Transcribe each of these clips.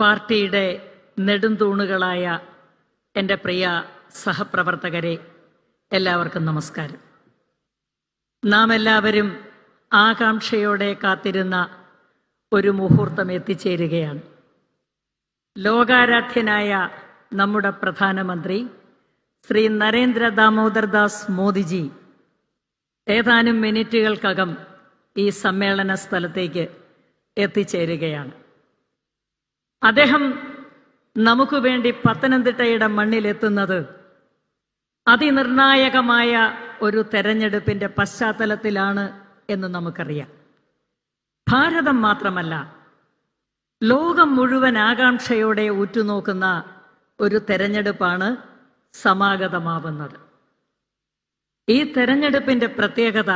പാർട്ടിയുടെ നെടുംതൂണുകളായ എന്റെ പ്രിയ സഹപ്രവർത്തകരെ എല്ലാവർക്കും നമസ്കാരം. നാം എല്ലാവരും ആകാംക്ഷയോടെ കാത്തിരുന്ന ഒരു മുഹൂർത്തം എത്തിച്ചേരുകയാണ്. ലോകാരാധ്യനായ നമ്മുടെ പ്രധാനമന്ത്രി ശ്രീ നരേന്ദ്ര ദാമോദർ ദാസ് മോദിജി ഏതാനും മിനിറ്റുകൾക്കകം ഈ സമ്മേളന സ്ഥലത്തേക്ക് എത്തിച്ചേരുകയാണ്. അദ്ദേഹം നമുക്ക് വേണ്ടി പത്തനംതിട്ടയുടെ മണ്ണിലെത്തുന്നത് അതിനിർണായകമായ ഒരു തെരഞ്ഞെടുപ്പിന്റെ പശ്ചാത്തലത്തിലാണ് എന്ന് നമുക്കറിയാം. ഭാരതം മാത്രമല്ല ലോകം മുഴുവൻ ആകാംക്ഷയോടെ ഉറ്റുനോക്കുന്ന ഒരു തെരഞ്ഞെടുപ്പാണ് സമാഗതമാവുന്നത്. ഈ തെരഞ്ഞെടുപ്പിന്റെ പ്രത്യേകത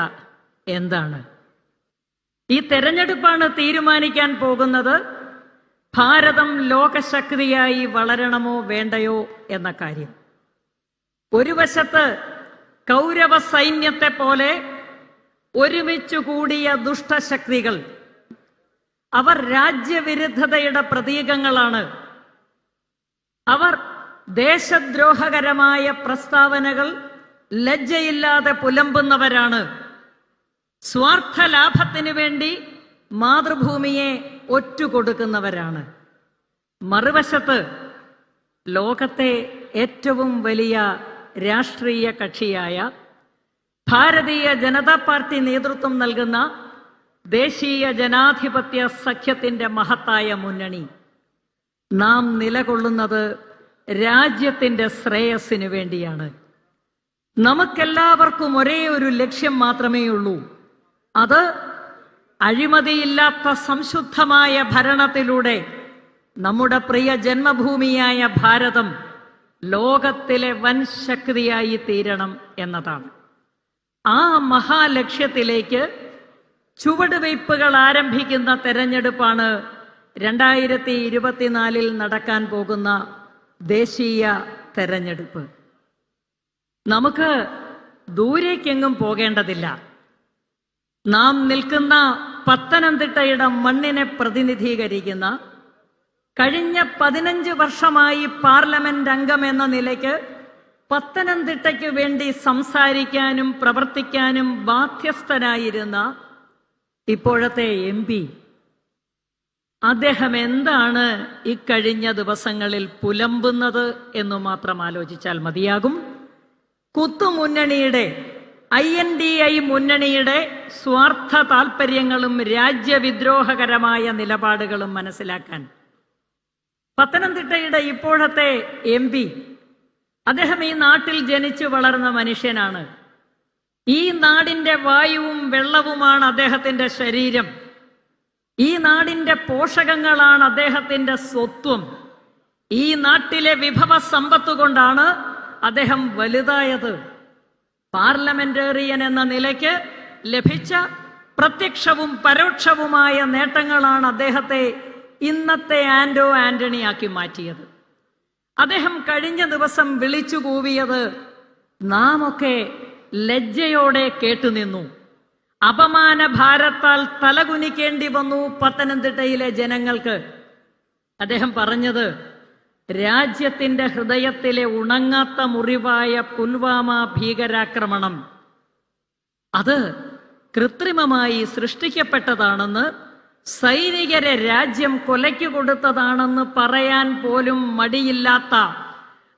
എന്താണ്? ഈ തെരഞ്ഞെടുപ്പാണ് തീരുമാനിക്കാൻ പോകുന്നത് ഭാരതം ലോകശക്തിയായി വളരണമോ വേണ്ടയോ എന്ന കാര്യം. ഒരു വശത്ത് കൗരവ സൈന്യത്തെ പോലെ ഒരുമിച്ചു കൂടിയ ദുഷ്ടശക്തികൾ അവർ രാജ്യവിരുദ്ധതയുടെ പ്രതീകങ്ങളാണ്. അവർ ദേശദ്രോഹകരമായ പ്രസ്താവനകൾ ലജ്ജയില്ലാതെ പുലമ്പുന്നവരാണ്. സ്വാർത്ഥ ലാഭത്തിനു വേണ്ടി മാതൃഭൂമിയെ ഒറ്റുകൊടുക്കുന്നവരാണ്. മറുവശത്ത് ലോകത്തെ ഏറ്റവും വലിയ രാഷ്ട്രീയ കക്ഷിയായ ഭാരതീയ ജനതാ പാർട്ടി നേതൃത്വം നൽകുന്ന ദേശീയ ജനാധിപത്യ സഖ്യത്തിന്റെ മഹത്തായ മുന്നണി. നാം നിലകൊള്ളുന്നത് രാജ്യത്തിന്റെ ശ്രേയസ്സിനു വേണ്ടിയാണ്. നമുക്കെല്ലാവർക്കും ഒരേ ഒരു ലക്ഷ്യം മാത്രമേ ഉള്ളൂ അത് അഴിമതിയില്ലാത്ത സംശുദ്ധമായ ഭരണത്തിലൂടെ നമ്മുടെ പ്രിയ ജന്മഭൂമിയായ ഭാരതം ലോകത്തിലെ വൻ ശക്തിയായി തീരണം എന്നതാണ്. ആ മഹാലക്ഷ്യത്തിലേക്ക് ചുവടുവയ്പ്പുകൾ ആരംഭിക്കുന്ന തെരഞ്ഞെടുപ്പാണ് രണ്ടായിരത്തി ഇരുപത്തിനാലിൽ നടക്കാൻ പോകുന്ന ദേശീയ തെരഞ്ഞെടുപ്പ്. നമുക്ക് ദൂരേക്കെങ്ങും പോകേണ്ടതില്ല. നാം നിൽക്കുന്ന പത്തനംതിട്ടയുടെ മണ്ണിനെ പ്രതിനിധീകരിക്കുന്ന കഴിഞ്ഞ പതിനഞ്ച് വർഷമായി പാർലമെന്റ് അംഗം എന്ന നിലയ്ക്ക് പത്തനംതിട്ടയ്ക്ക് വേണ്ടി സംസാരിക്കാനും പ്രവർത്തിക്കാനും ബാധ്യസ്ഥനായിരുന്ന ഇപ്പോഴത്തെ എം പി. അദ്ദേഹം എന്താണ് ഇക്കഴിഞ്ഞ ദിവസങ്ങളിൽ പുലമ്പുന്നത് എന്നു മാത്രം ആലോചിച്ചാൽ മതിയാകും. കുത്തുമുന്നണിയുടെ ഐ എൻ ഡി ഐ മുന്നണിയുടെ സ്വാർത്ഥ താൽപ്പര്യങ്ങളും രാജ്യവിദ്രോഹകരമായ നിലപാടുകളും മനസ്സിലാക്കാൻ. പത്തനംതിട്ടയുടെ ഇപ്പോഴത്തെ എം പി അദ്ദേഹം ഈ നാട്ടിൽ ജനിച്ചു വളർന്ന മനുഷ്യനാണ്. ഈ നാടിന്റെ വായുവും വെള്ളവുമാണ് അദ്ദേഹത്തിന്റെ ശരീരം. ഈ നാടിന്റെ പോഷകങ്ങളാണ് അദ്ദേഹത്തിന്റെ സ്വത്വം. ഈ നാട്ടിലെ വിഭവ സമ്പത്ത് കൊണ്ടാണ് അദ്ദേഹം വലുതായത്. പാർലമെന്റേറിയൻ എന്ന നിലയ്ക്ക് ലഭിച്ച പ്രത്യക്ഷവും പരോക്ഷവുമായ നേട്ടങ്ങളാണ് അദ്ദേഹത്തെ ഇന്നത്തെ ആന്റോ ആന്റണിയാക്കി മാറ്റിയത്. അദ്ദേഹം കഴിഞ്ഞ ദിവസം വിളിച്ചു കൂവിയത് നാം ഒക്കെ ലജ്ജയോടെ കേട്ടുനിന്നു. അപമാന ഭാരത്താൽ തലകുനിക്കേണ്ടി വന്നു പത്തനംതിട്ടയിലെ ജനങ്ങൾക്ക്. അദ്ദേഹം പറഞ്ഞത് രാജ്യത്തിന്റെ ഹൃദയത്തിലെ ഉണങ്ങാത്ത മുറിവായ പുൽവാമ ഭീകരാക്രമണം. അത് കൃത്രിമമായി സൃഷ്ടിക്കപ്പെട്ടതാണെന്ന് സൈനികരെ രാജ്യം കൊലയ്ക്ക് കൊടുത്തതാണെന്ന് പറയാൻ പോലും മടിയില്ലാത്ത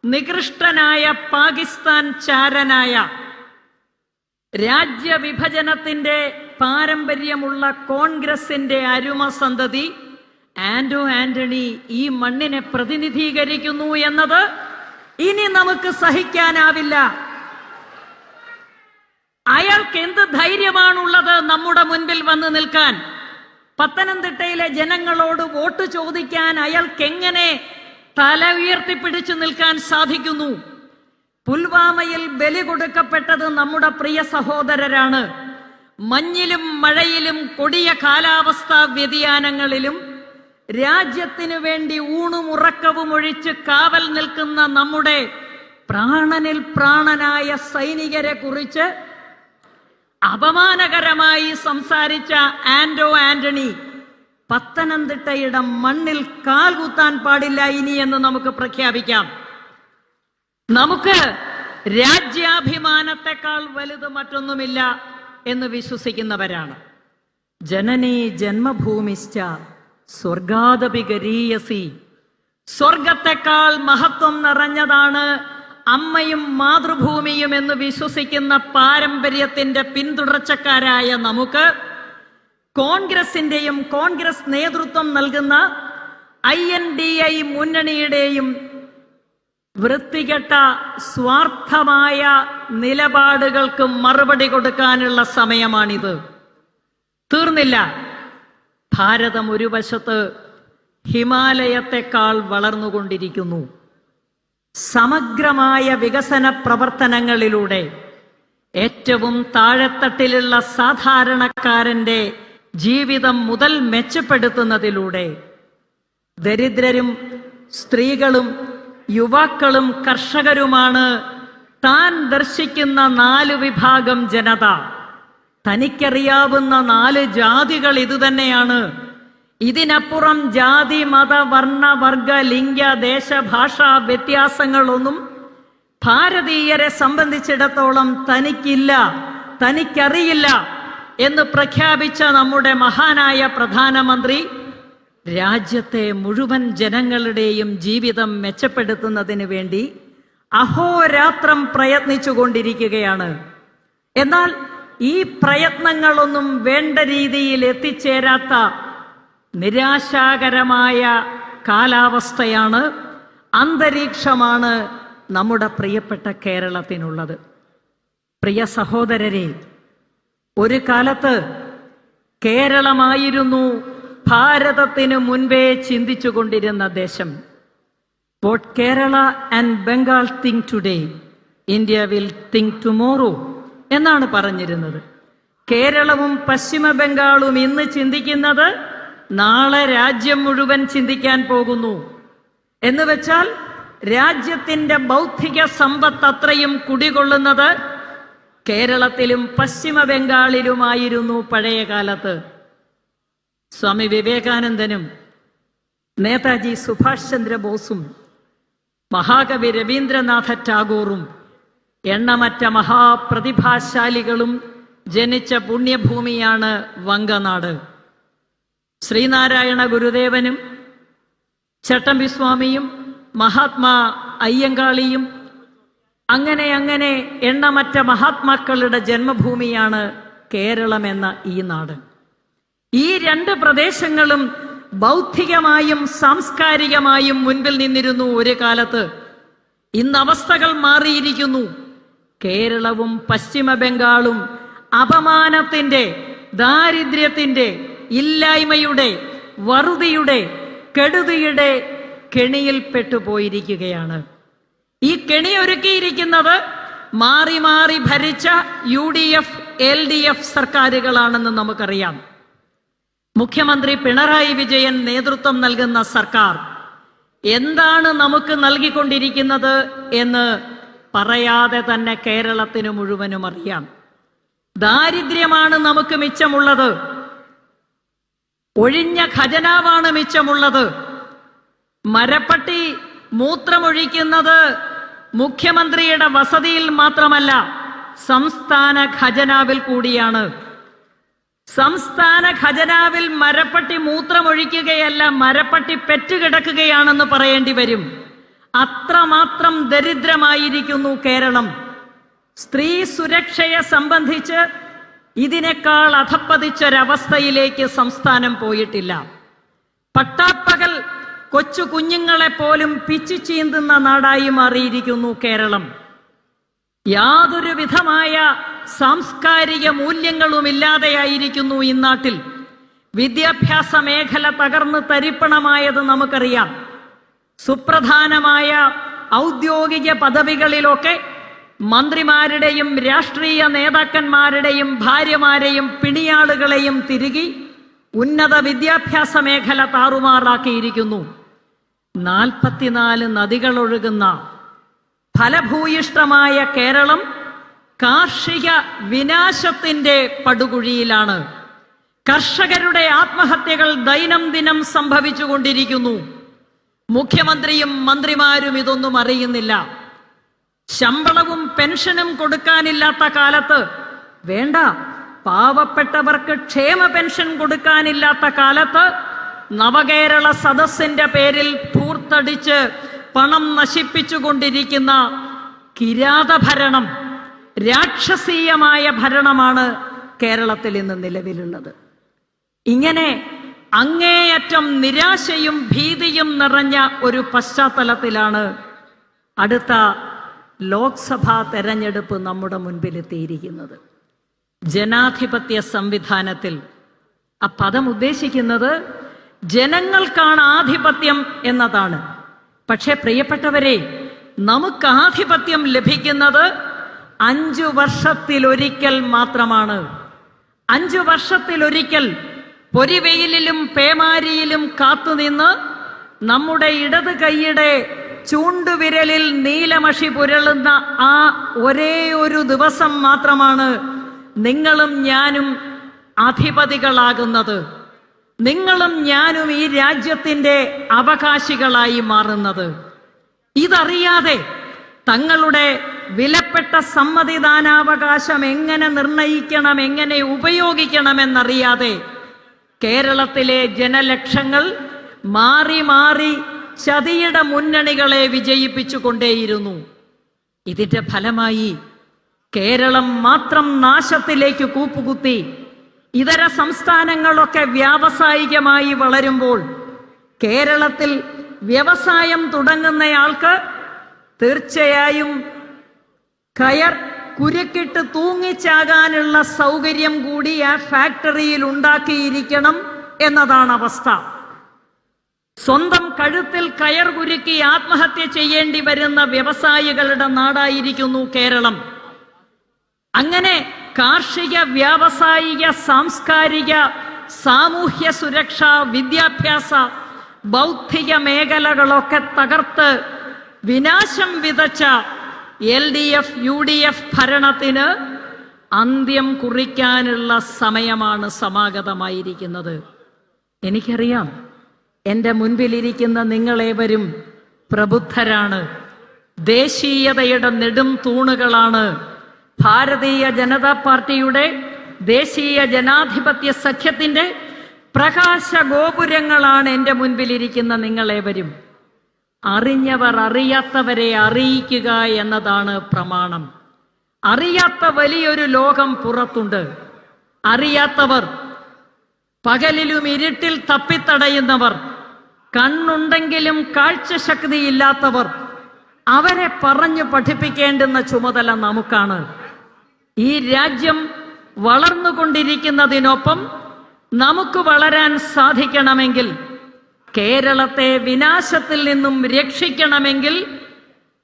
നികൃഷ്ടനായ പാകിസ്ഥാൻ ചാരനായ രാജ്യവിഭജനത്തിന്റെ പാരമ്പര്യമുള്ള കോൺഗ്രസിന്റെ അരുമ സന്തതി ആന്റോ ആന്റണി ഈ മണ്ണിനെ പ്രതിനിധീകരിക്കുന്നു എന്നത് ഇനി നമുക്ക് സഹിക്കാനാവില്ല. അയാൾക്ക് എന്ത് ധൈര്യമാണുള്ളത് നമ്മുടെ മുൻപിൽ വന്ന് നിൽക്കാൻ? പത്തനംതിട്ടയിലെ ജനങ്ങളോട് വോട്ട് ചോദിക്കാൻ അയാൾക്ക് എങ്ങനെ തല ഉയർത്തിപ്പിടിച്ചു നിൽക്കാൻ സാധിക്കുന്നു? പുൽവാമയിൽ ബലി കൊടുക്കപ്പെട്ടത് നമ്മുടെ പ്രിയ സഹോദരരാണ്. മഞ്ഞിലും മഴയിലും കൊടിയ കാലാവസ്ഥാ വ്യതിയാനങ്ങളിലും രാജ്യത്തിനു വേണ്ടി ഊണും ഉറക്കവും ഒഴിച്ച് കാവൽ നിൽക്കുന്ന നമ്മുടെ പ്രാണനിൽ പ്രാണനായ സൈനികരെ കുറിച്ച് അപമാനകരമായി സംസാരിച്ച ആന്റോ ആന്റണി പത്തനംതിട്ടയുടെ മണ്ണിൽ കാൽ കുത്താൻ പാടില്ല ഇനി എന്ന് നമുക്ക് പ്രഖ്യാപിക്കാം. നമുക്ക് രാജ്യാഭിമാനത്തെക്കാൾ വലുത് മറ്റൊന്നുമില്ല എന്ന് വിശ്വസിക്കുന്നവരാണ്. ജനനീ ജന്മഭൂമിശ്ച സ്വർഗാദപികരീയസി സ്വർഗത്തെക്കാൾ മഹത്വം നിറഞ്ഞതാണ് അമ്മയും മാതൃഭൂമിയും എന്ന് വിശ്വസിക്കുന്ന പാരമ്പര്യത്തിന്റെ പിന്തുടർച്ചക്കാരായ നമുക്ക് കോൺഗ്രസിന്റെയും കോൺഗ്രസ് നേതൃത്വം നൽകുന്ന ഐ എൻ ഡി ഐ മുന്നണിയുടെയും വൃത്തികെട്ട സ്വാർത്ഥമായ നിലപാടുകൾക്ക് മറുപടി കൊടുക്കാനുള്ള സമയമാണിത്. തീർന്നില്ല. ഭാരതം ഒരു വശത്ത് ഹിമാലയത്തെക്കാൾ വളർന്നുകൊണ്ടിരിക്കുന്നു. സമഗ്രമായ വികസന പ്രവർത്തനങ്ങളിലൂടെ ഏറ്റവും താഴെത്തട്ടിലുള്ള സാധാരണക്കാരന്റെ ജീവിതം മുതൽ മെച്ചപ്പെടുത്തുന്നതിലൂടെ ദരിദ്രരും സ്ത്രീകളും യുവാക്കളും കർഷകരുമാണ് താൻ ദർശിക്കുന്ന നാല് വിഭാഗം ജനത. തനിക്കറിയാവുന്ന നാല് ജാതികൾ ഇതുതന്നെയാണ് ഇതിനപ്പുറം ജാതി മത വർണ വർഗ ലിംഗ ദേശ ഭാഷാ വ്യത്യാസങ്ങളൊന്നും ഭാരതീയരെ സംബന്ധിച്ചിടത്തോളം തനിക്കില്ല തനിക്കറിയില്ല എന്ന് പ്രഖ്യാപിച്ച നമ്മുടെ മഹാനായ പ്രധാനമന്ത്രി രാജ്യത്തെ മുഴുവൻ ജനങ്ങളുടെയും ജീവിതം മെച്ചപ്പെടുത്തുന്നതിന് വേണ്ടി അഹോരാത്രം പ്രയത്നിച്ചുകൊണ്ടിരിക്കുകയാണ്. എന്നാൽ ഈ പ്രയത്നങ്ങളൊന്നും വേണ്ട രീതിയിൽ എത്തിച്ചേരാത്ത നിരാശാകരമായ കാലാവസ്ഥയാണ് അന്തരീക്ഷമാണ് നമ്മുടെ പ്രിയപ്പെട്ട കേരളത്തിനുള്ളത്. പ്രിയ സഹോദരരെ ഒരു കാലത്ത് കേരളമായിരുന്നു ഭാരതത്തിനു മുൻപേ ചിന്തിച്ചു കൊണ്ടിരുന്ന ദേശം. Vote Kerala and Bengal think today India will think tomorrow എന്നാണ് പറഞ്ഞിരുന്നത്. കേരളവും പശ്ചിമ ബംഗാളും ഇന്ന് ചിന്തിക്കുന്നത് നാളെ രാജ്യം മുഴുവൻ ചിന്തിക്കാൻ പോകുന്നു. എന്ന് വെച്ചാൽ രാജ്യത്തിന്റെ ബൗദ്ധിക സമ്പത്ത് അത്രയും കുടികൊള്ളുന്നത് കേരളത്തിലും പശ്ചിമ ബംഗാളിലുമായിരുന്നു പഴയ കാലത്ത്. സ്വാമി വിവേകാനന്ദനും നേതാജി സുഭാഷ് ചന്ദ്രബോസും മഹാകവി രവീന്ദ്രനാഥ ടാഗോറും എണ്ണമറ്റ മഹാപ്രതിഭാശാലികളും ജനിച്ച പുണ്യഭൂമിയാണ് വങ്കനാട്. ശ്രീനാരായണ ഗുരുദേവനും ചട്ടമ്പിസ്വാമിയും മഹാത്മാ അയ്യങ്കാളിയും അങ്ങനെ അങ്ങനെ എണ്ണമറ്റ മഹാത്മാക്കളുടെ ജന്മഭൂമിയാണ് കേരളം എന്ന ഈ നാട്. ഈ രണ്ട് പ്രദേശങ്ങളും ബൗദ്ധികമായും സാംസ്കാരികമായും മുൻപിൽ നിന്നിരുന്നു ഒരു കാലത്ത്. ഇന്ന് അവസ്ഥകൾ മാറിയിരിക്കുന്നു. കേരളവും പശ്ചിമ ബംഗാളും അപമാനത്തിന്റെ ദാരിദ്ര്യത്തിന്റെ ഇല്ലായ്മയുടെ വറുതിയുടെ കെടുതിയുടെ കെണിയിൽപ്പെട്ടു പോയിരിക്കുകയാണ് ഈ കെണി ഒരുക്കിയിരിക്കുന്നത് മാറി മാറി ഭരിച്ച U D F L D F സർക്കാരുകളാണെന്ന് നമുക്കറിയാം. മുഖ്യമന്ത്രി പിണറായി വിജയൻ നേതൃത്വം നൽകുന്ന സർക്കാർ. എന്താണ് നമുക്ക് നൽകിക്കൊണ്ടിരിക്കുന്നത് എന്ന് പറയാതെ തന്നെ കേരളത്തിന് മുഴുവനും അറിയാം. ദാരിദ്ര്യമാണ് നമുക്ക് മിച്ചമുള്ളത്. ഒഴിഞ്ഞ ഖജനാവാണ് മിച്ചമുള്ളത്. മരപ്പട്ടി മൂത്രമൊഴിക്കുന്നത് മുഖ്യമന്ത്രിയുടെ വസതിയിൽ മാത്രമല്ല സംസ്ഥാന ഖജനാവിൽ കൂടിയാണ്. സംസ്ഥാന ഖജനാവിൽ മരപ്പട്ടി മൂത്രമൊഴിക്കുകയല്ല മരപ്പട്ടി പെറ്റുകിടക്കുകയാണെന്ന് പറയേണ്ടി വരും. അത്രമാത്രം ദരിദ്രമായിരിക്കുന്നു കേരളം. സ്ത്രീ സുരക്ഷയെ സംബന്ധിച്ച് ഇതിനേക്കാൾ അധപ്പതിച്ചൊരവസ്ഥയിലേക്ക് സംസ്ഥാനം പോയിട്ടില്ല. പട്ടാപ്പകൽ കൊച്ചു കുഞ്ഞുങ്ങളെ പോലും പിച്ചു ചീന്തുന്ന നാടായി മാറിയിരിക്കുന്നു കേരളം. യാതൊരു വിധമായ സാംസ്കാരിക മൂല്യങ്ങളുമില്ലാതെയായിരിക്കുന്നു ഇന്നാട്ടിൽ വിദ്യാഭ്യാസ മേഖല തകർന്ന് തരിപ്പണമായത് നമുക്കറിയാം. സുപ്രധാനമായ ഔദ്യോഗിക പദവികളിലൊക്കെ മന്ത്രിമാരുടെയും രാഷ്ട്രീയ നേതാക്കന്മാരുടെയും ഭാര്യമാരെയും പിണിയാളുകളെയും തിരുകി ഉന്നത വിദ്യാഭ്യാസ മേഖല താറുമാറാക്കിയിരിക്കുന്നു. നാൽപ്പത്തിനാല് നദികളൊഴുകുന്ന ഫലഭൂയിഷ്ടമായ കേരളം കാർഷിക വിനാശത്തിന്റെ പടുകുഴിയിലാണ്. കർഷകരുടെ ആത്മഹത്യകൾ ദൈനംദിനം സംഭവിച്ചുകൊണ്ടിരിക്കുന്നു. മുഖ്യമന്ത്രിയും മന്ത്രിമാരും ഇതൊന്നും അറിയുന്നില്ല. ശമ്പളവും പെൻഷനും കൊടുക്കാനില്ലാത്ത കാലത്ത് വേണ്ട പാവപ്പെട്ടവർക്ക് ക്ഷേമ പെൻഷൻ കൊടുക്കാനില്ലാത്ത കാലത്ത് നവകേരള സദസ്സിന്റെ പേരിൽ ധൂർത്തടിച്ച് പണം നശിപ്പിച്ചുകൊണ്ടിരിക്കുന്ന കിരാത ഭരണം രാക്ഷസീയമായ ഭരണമാണ് കേരളത്തിൽ ഇന്ന് നിലവിലുള്ളത്. ഇങ്ങനെ അങ്ങേയറ്റം നിരാശയും ഭീതിയും നിറഞ്ഞ ഒരു പശ്ചാത്തലത്തിലാണ് അടുത്ത ലോക്സഭാ തെരഞ്ഞെടുപ്പ് നമ്മുടെ മുൻപിലെത്തിയിരിക്കുന്നത്. ജനാധിപത്യ സംവിധാനത്തിൽ. ആ പദം ഉദ്ദേശിക്കുന്നത് ജനങ്ങൾക്കാണ് ആധിപത്യം എന്നതാണ്. പക്ഷേ പ്രിയപ്പെട്ടവരെ നമുക്ക് ആധിപത്യം ലഭിക്കുന്നത് അഞ്ചു വർഷത്തിലൊരിക്കൽ മാത്രമാണ്. അഞ്ചു വർഷത്തിലൊരിക്കൽ പൊരിവെയിലിലും പേമാരിയിലും കാത്തുനിന്ന് നമ്മുടെ ഇടത് കൈയുടെ ചൂണ്ടുവിരലിൽ നീലമഷി പുരളുന്ന ആ ഒരേ ഒരു ദിവസം മാത്രമാണ് നിങ്ങളും ഞാനും അധിപതികളാകുന്നത്. നിങ്ങളും ഞാനും ഈ രാജ്യത്തിന്റെ അവകാശികളായി മാറുന്നത്. ഇതറിയാതെ തങ്ങളുടെ വിലപ്പെട്ട സമ്മതിദാനാവകാശം എങ്ങനെ നിർണയിക്കണം എങ്ങനെ ഉപയോഗിക്കണമെന്നറിയാതെ കേരളത്തിലെ ജനലക്ഷങ്ങൾ മാറി മാറി ചതിയുടെ മുന്നണികളെ വിജയിപ്പിച്ചു കൊണ്ടേയിരുന്നു ഇതിന്റെ ഫലമായി കേരളം മാത്രം നാശത്തിലേക്ക് കൂപ്പുകുത്തി ഇതര സംസ്ഥാനങ്ങളൊക്കെ വ്യാവസായികമായി വളരുമ്പോൾ കേരളത്തിൽ വ്യവസായം തുടങ്ങുന്നയാൾക്ക് തീർച്ചയായും കയർ കുരുക്കിട്ട് തൂങ്ങിച്ചാകാനുള്ള സൗകര്യം കൂടി ആ ഫാക്ടറിയിൽ ഉണ്ടാക്കിയിരിക്കണം എന്നതാണ് അവസ്ഥ. സ്വന്തം കഴുത്തിൽ കയർ കുരുക്കി ആത്മഹത്യ ചെയ്യേണ്ടി വരുന്ന വ്യവസായികളുടെ നാടായിരിക്കുന്നു കേരളം. അങ്ങനെ കാർഷിക വ്യാവസായിക സാംസ്കാരിക സാമൂഹ്യ സുരക്ഷ വിദ്യാഭ്യാസ ബൗദ്ധിക മേഖലകളൊക്കെ തകർത്ത് വിനാശം വിതച്ച L D F U D F ഭരണത്തിന് അന്ത്യം കുറിക്കാനുള്ള സമയമാണ് സമാഗതമായിരിക്കുന്നത്. എനിക്കറിയാം എന്റെ മുൻപിലിരിക്കുന്ന നിങ്ങളേവരും പ്രബുദ്ധരാണ്. ദേശീയതയുടെ നെടും തൂണുകളാണ്. ഭാരതീയ ജനതാ പാർട്ടിയുടെ ദേശീയ ജനാധിപത്യ സഖ്യത്തിന്റെ പ്രകാശ ഗോപുരങ്ങളാണ് എന്റെ മുൻപിലിരിക്കുന്ന നിങ്ങളേവരും. അറിഞ്ഞവർ അറിയാത്തവരെ അറിയിക്കുക എന്നതാണ് പ്രമാണം. അറിയാത്ത വലിയൊരു ലോകം പുറത്തുണ്ട്. അറിയാത്തവർ പകലിലും ഇരുട്ടിൽ തപ്പിത്തടയുന്നവർ കണ്ണുണ്ടെങ്കിലും കാഴ്ചശക്തിയില്ലാത്തവർ അവരെ പറഞ്ഞു പഠിപ്പിക്കേണ്ടുന്ന ചുമതല നമുക്കാണ്. ഈ രാജ്യം വളർന്നുകൊണ്ടിരിക്കുന്നതിനൊപ്പം നമുക്ക് വളരാൻ സാധിക്കണമെങ്കിൽ കേരളത്തെ വിനാശത്തിൽ നിന്നും രക്ഷിക്കണമെങ്കിൽ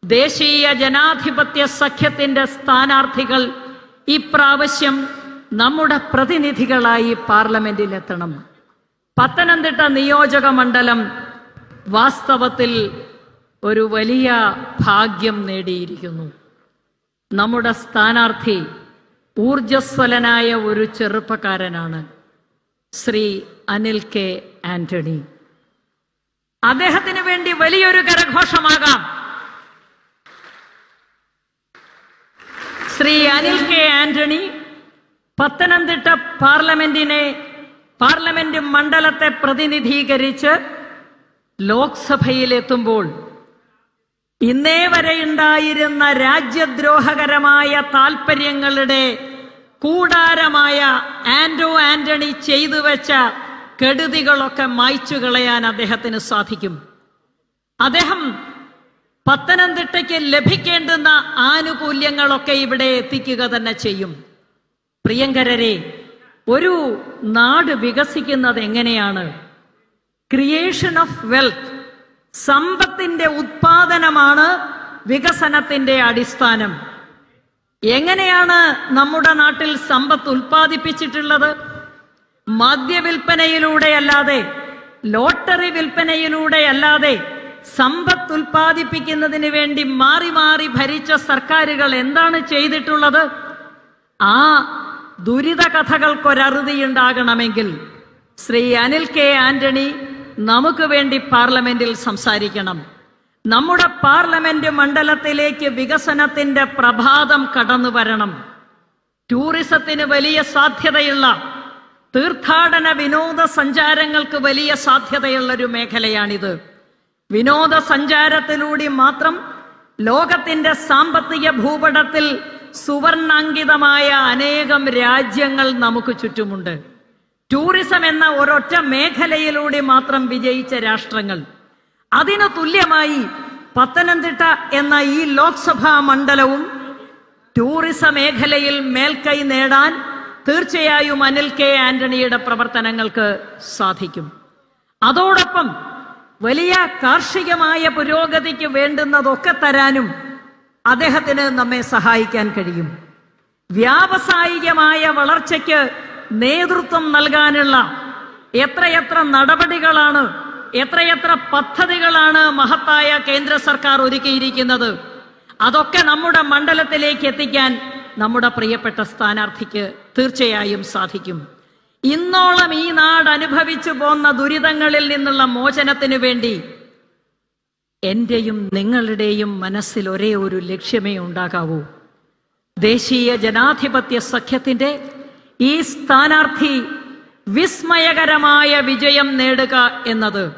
ദേശീയ ജനാധിപത്യ സഖ്യത്തിന്റെ സ്ഥാനാർത്ഥികൾ ഇപ്രാവശ്യം നമ്മുടെ പ്രതിനിധികളായി പാർലമെന്റിലെത്തണം. പത്തനംതിട്ട നിയോജക മണ്ഡലം വാസ്തവത്തിൽ ഒരു വലിയ ഭാഗ്യം നേടിയിരിക്കുന്നു. നമ്മുടെ സ്ഥാനാർത്ഥി ഊർജസ്വലനായ ഒരു ചെറുപ്പക്കാരനാണ് ശ്രീ അനിൽ കെ ആന്റണി. അദ്ദേഹത്തിന് വേണ്ടി വലിയൊരു കരഘോഷമാകാം. ശ്രീ അനിൽ കെ ആന്റണി പത്തനംതിട്ട പാർലമെന്റിനെ പാർലമെന്റ് മണ്ഡലത്തെ പ്രതിനിധീകരിച്ച് ലോക്സഭയിലെത്തുമ്പോൾ ഇന്നേ വരെ ഉണ്ടായിരുന്ന രാജ്യദ്രോഹകരമായ താൽപ്പര്യങ്ങളുടെ കൂടാരമായ ആന്റോ ആന്റണി ചെയ്തു വെച്ച കെടുതികളൊക്കെ മായ്ച്ചു കളയാൻ അദ്ദേഹത്തിന് സാധിക്കും. അദ്ദേഹം പത്തനംതിട്ടയ്ക്ക് ലഭിക്കേണ്ടുന്ന ആനുകൂല്യങ്ങളൊക്കെ ഇവിടെ എത്തിക്കുക തന്നെ ചെയ്യും. പ്രിയങ്കരരെ ഒരു നാട് വികസിക്കുന്നത് എങ്ങനെയാണ്? ക്രിയേഷൻ ഓഫ് വെൽത്ത് സമ്പത്തിന്റെ ഉത്പാദനമാണ് വികസനത്തിന്റെ അടിസ്ഥാനം. എങ്ങനെയാണ് നമ്മുടെ നാട്ടിൽ സമ്പത്ത് ഉൽപ്പാദിപ്പിച്ചിട്ടുള്ളത്? മദ്യവിൽപ്പനയിലൂടെ അല്ലാതെ ലോട്ടറി വിൽപ്പനയിലൂടെ അല്ലാതെ സമ്പത്ത് ഉൽപ്പാദിപ്പിക്കുന്നതിന് വേണ്ടി മാറി മാറി ഭരിച്ച സർക്കാരുകൾ എന്താണ് ചെയ്തിട്ടുള്ളത്? ആ ദുരിത കഥകൾക്കൊരറുതി ഉണ്ടാകണമെങ്കിൽ ശ്രീ അനിൽ കെ ആന്റണി നമുക്ക് വേണ്ടി പാർലമെന്റിൽ സംസാരിക്കണം. നമ്മുടെ പാർലമെന്റ് മണ്ഡലത്തിലേക്ക് വികസനത്തിന്റെ പ്രഭാതം കടന്നു വരണം ടൂറിസത്തിന് വലിയ സാധ്യതയുള്ള തീർത്ഥാടന വിനോദ സഞ്ചാരങ്ങൾക്ക് വലിയ സാധ്യതയുള്ളൊരു മേഖലയാണിത്. വിനോദസഞ്ചാരത്തിലൂടെ മാത്രം ലോകത്തിന്റെ സാമ്പത്തിക ഭൂപടത്തിൽ സുവർണാങ്കിതമായ അനേകം രാജ്യങ്ങൾ നമുക്ക് ചുറ്റുമുണ്ട്. ടൂറിസം എന്ന ഒരൊറ്റ മേഖലയിലൂടെ മാത്രം വിജയിച്ച രാഷ്ട്രങ്ങൾ. അതിനു തുല്യമായി പത്തനംതിട്ട എന്ന ഈ ലോക്സഭാ മണ്ഡലവും ടൂറിസം മേഖലയിൽ മേൽക്കൈ നേടാൻ തീർച്ചയായും അനിൽ കെ ആന്റണിയുടെ പ്രവർത്തനങ്ങൾക്ക് സാധിക്കും. അതോടൊപ്പം വലിയ കാർഷികമായ പുരോഗതിക്ക് വേണ്ടുന്നതൊക്കെ തരാനും അദ്ദേഹത്തിന് നമ്മെ സഹായിക്കാൻ കഴിയും. വ്യാവസായികമായ വളർച്ചയ്ക്ക് നേതൃത്വം നൽകാനുള്ള എത്രയെത്ര നടപടികളാണ് എത്രയെത്ര പദ്ധതികളാണ് മഹത്തായ കേന്ദ്ര സർക്കാർ ഒരുക്കിയിരിക്കുന്നത് അതൊക്കെ നമ്മുടെ മണ്ഡലത്തിലേക്ക് എത്തിക്കാൻ നമ്മുടെ പ്രിയപ്പെട്ട സ്ഥാനാർത്ഥിക്ക് തീർച്ചയായും സാധിക്കും. ഇന്നോളം ഈ നാട് അനുഭവിച്ചു പോന്ന ദുരിതങ്ങളിൽ നിന്നുള്ള മോചനത്തിനു വേണ്ടി എന്റെയും നിങ്ങളുടെയും മനസ്സിൽ ഒരേ ഒരു ലക്ഷ്യമേ ഉണ്ടാകാവൂ. ദേശീയ ജനാധിപത്യ സഖ്യത്തിന്റെ ഈ സ്ഥാനാർത്ഥി വിസ്മയകരമായ വിജയം നേടുക എന്നത്.